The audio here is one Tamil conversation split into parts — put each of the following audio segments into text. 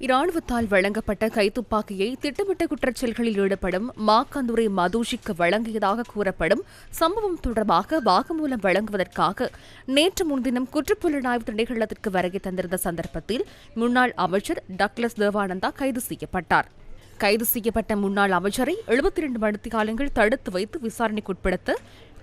இராணுவத்தால் வழங்கப்பட்ட கைத்துப்பாக்கியை திட்டமிட்ட குற்றச்செயல்களில் ஈடுபடும் மாக்கந்துரை மதுஷிக்கு வழங்கியதாக கூறப்படும் சம்பவம் தொடர்பாக வாக்குமூலம் வழங்குவதற்காக நேற்று முன்தினம் குற்றப்புலனாய்வு திணைக்களத்திற்கு வருகை தந்திருந்த சந்தர்ப்பத்தில் முன்னாள் அமைச்சர் டக்ளஸ் தேவானந்தா கைது செய்யப்பட்டார். கைது செய்யப்பட்ட முன்னாள் அமைச்சரை எழுபத்தி இரண்டு மணித்தியாலங்கள் தடுத்து வைத்து விசாரணைக்குட்படுத்த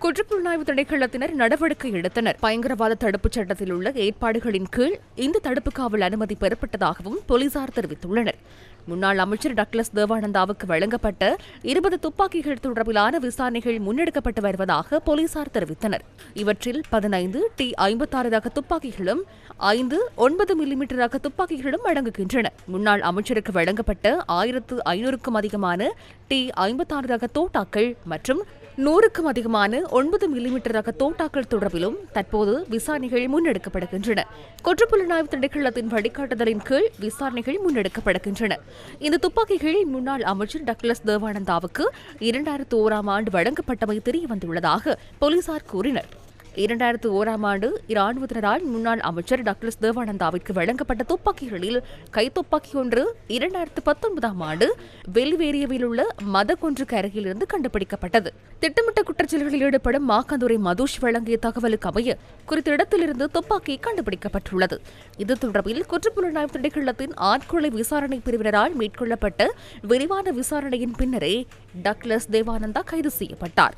குற்றப்புலனாய்வு திணைக்களத்தினர் நடவடிக்கை எடுத்தனர். பயங்கரவாத தடுப்புச் சட்டத்தில் உள்ள ஏற்பாடுகளின் கீழ் இந்த தடுப்பு காவல் அனுமதி பெறப்பட்டதாகவும் போலீசார் தெரிவித்துள்ளனர். முன்னாள் அமைச்சர் டக்ளஸ் தேவானந்தாவுக்கு வழங்கப்பட்ட இருபது துப்பாக்கிகள் தொடர்பிலான விசாரணைகள் முன்னெடுக்கப்பட்டு வருவதாக போலீசார் தெரிவித்தனர். இவற்றில் பதினைந்து டி ஐம்பத்தாறு ரக துப்பாக்கிகளும் ஐந்து ஒன்பது மில்லிமீட்டர் ரக துப்பாக்கிகளும் அடங்குகின்றன. முன்னாள் அமைச்சருக்கு வழங்கப்பட்ட ஆயிரத்து ஐநூறுக்கும் அதிகமான டி ஐம்பத்தாறு ரக தோட்டாக்கள் மற்றும் நூறுக்கும் அதிகமான ஒன்பது மில்லிமீட்டர் ரக தோட்டாக்கள் தொடர்பிலும் தற்போது விசாரணைகள் முன்னெடுக்கப்படுகின்றன. குற்றப்புலனாய்வு திணைக்களத்தின் வழிகாட்டுதலின் கீழ் விசாரணைகள் முன்னெடுக்கப்படுகின்றன. இந்த துப்பாக்கிகள் முன்னாள் அமைச்சர் டக்ளஸ் தேவானந்தாவுக்கு இரண்டாயிரத்து ஓராம் ஆண்டு வழங்கப்பட்டமை தெரியவந்துள்ளதாக போலீசார் கூறினர். இரண்டாயிரத்து ஓராம் ஆண்டு இராணுவத்தினரால் முன்னாள் அமைச்சர் டாக்டர் தேவானந்தாவிற்கு வழங்கப்பட்ட துப்பாக்கிகளில் கைத்துப்பாக்கி ஒன்று இரண்டாயிரத்து பத்தொன்பதாம் ஆண்டு வெல்வேரியவில் உள்ள மதகொன்றுக்கு அருகிலிருந்து கண்டுபிடிக்கப்பட்டது. திட்டமிட்ட குற்றச்செயல்களில் ஈடுபடும் மாக்கந்துரை மதுஷ் வழங்கிய தகவலுக்கு அமைய குறித்த இடத்திலிருந்து துப்பாக்கி கண்டுபிடிக்கப்பட்டுள்ளது. இது தொடர்பில் குற்றப்புலனாய்வு திணைக்களத்தின் ஆட்கொலை விசாரணை பிரிவினரால் மேற்கொள்ளப்பட்ட விரிவான விசாரணையின் பின்னரே டக்ளஸ் தேவானந்தா கைது செய்யப்பட்டார்.